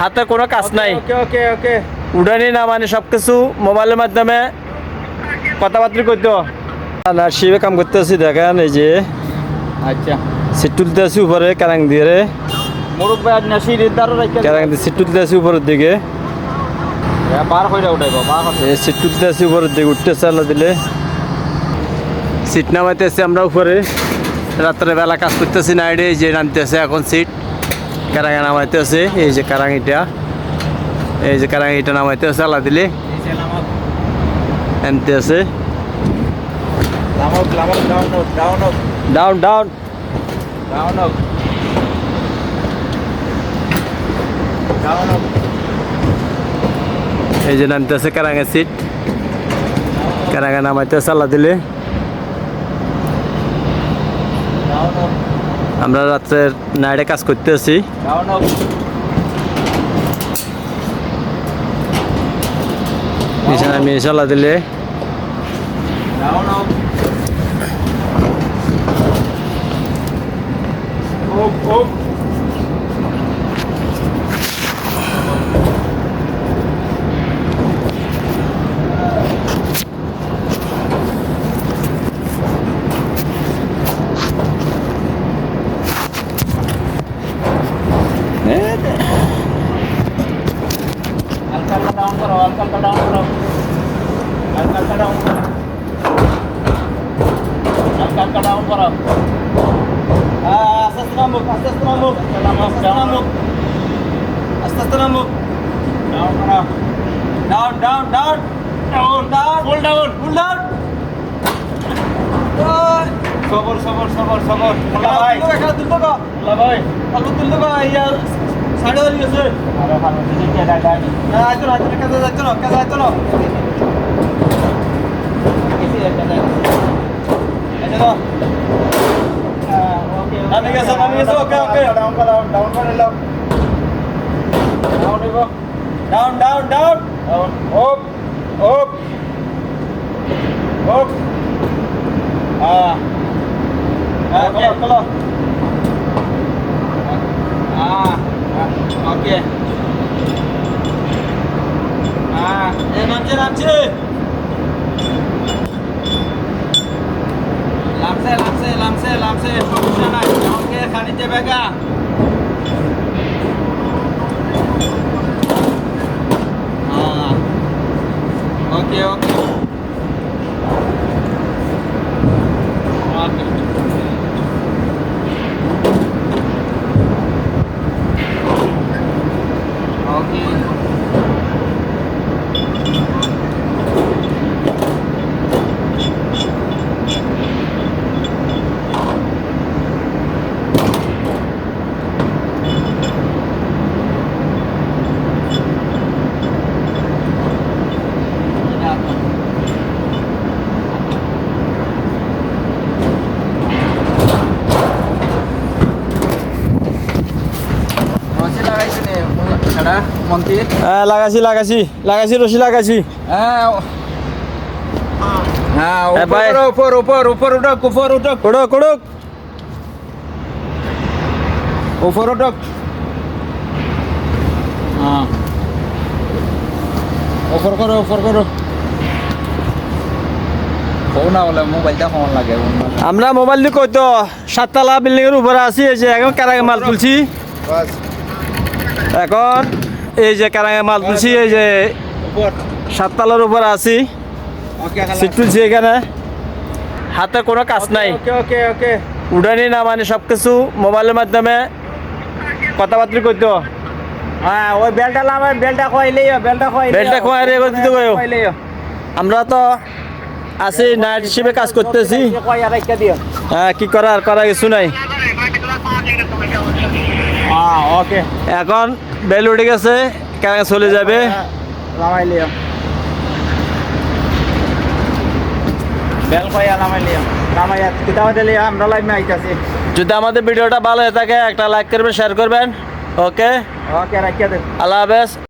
হাতে কোনো কাজ নাই। ওকে উড়ানি না মানে সব কিছু মোবাইলের মাধ্যমে কথাবার্তা করতে। না শিবে কাম করতেছি দেখেন এই যে আচ্ছা। সিট তুলতেছি উপরে কারাং দিয়ে রে। কারাং দিয়ে সিট তুলতেছি উপরের দিকে। বার উঠাইব সিট তুলতেছি উপরের দিকে উঠতেছে আল্লাহ দিলে। সিট নামাইতেছি আমরা উপরে। রাত্রে বেলা কাজ করতেছি না যে নামতেছে এখন সিট। কারাঙা নামাইতেছে এই যে কারাঙিটা। এই যে কারাঙিটা নামাইতেছে আল্লাহ দিলে। এনতে আছে। ডাউন ডাউন এই যে নামতেছে কারাঙা সিট কারাঙা নামাইতেছে আল্লাহ দিলে ডাউন হোক আমরা রাত্রে নাইটে কাজ করতেছি ডাউন বিছানা আমি দিলে। Oh, হোক হালকা ডাউন করো হালকা হালকা ডাউন করো হালকা হালকা ডাউন করো হালকা হালকা ডাউন করো আস্তে আস্তে নামুক আস্তে আস্তে নামুক আস্তে নামুক আস্তে আস্তে নামুক ডাউন করো ডাউন ডাউন ভাই ভাই আলু তুলবো গো ইয়ার সাড়ে হয়ে গেছে আরে ভালো দিদি কে ডাকা আইতো না আইতো না কাজে যাইতো না কাজে যাইতো না কিসি একটা ডাকা এই দেখো ওকে নামে গেছে, নামে গেছে, okay, okay. ডাউন করো ডাউন করে নাও ডাউন দিব down down down down up up up আ হ্যাঁ ওকে চলো চলো আ ওকে আ এই নামছে নামছে। লামসে লামসে লামসে লামসে সমস্যা নাই। আমাকে খানিতে বেগা। ওকে ওকে ওকে ওকে। মন্দির হ্যাঁ লাগাছি লাগাছি লাগাছি রশি লাগাছি হ্যাঁ হ্যাঁ এ ভাই। উপর উপর উপর উপর উঠক উপর উঠক কোড়ো কোড়ুক উপর উঠক হ্যাঁ। উপর করো উপর করো। ফোন না হলে মোবাইলটা ফোন লাগে? আমরা মোবাইল দিয়ে কইতো সাততলা বিল্ডিং এর উপরে আছি এই যে এখন কারাঙে মাল তুলছি। এখন এই যে কারাঙে মাল তুলছি এই যে সাততলার উপরে আছি। সিট তুলছি এখানে। হাতে কোনো কাজ নাই। উড়ানি না মানে সব কিছু মোবাইলের মাধ্যমে কথাবার্তা করতো হ্যাঁ ওই বেলটা লামাই বেলটা কইলেই বেলটা কইলেই বেলটা খোয়াই রে, দিতে। আমরা তো আছি নাইট হিসেবে কাজ করতেছি। হ্যাঁ কি করার করা কিছু নাই। ওকে এখন বেল উঠে গেছে কেন চলে যাবে। যদি আমাদের ভিডিওটা ভালো হয়ে থাকে একটা লাইক করবেন শেয়ার করবেন। ওকে ওকে আল্লাহ হাফেজ।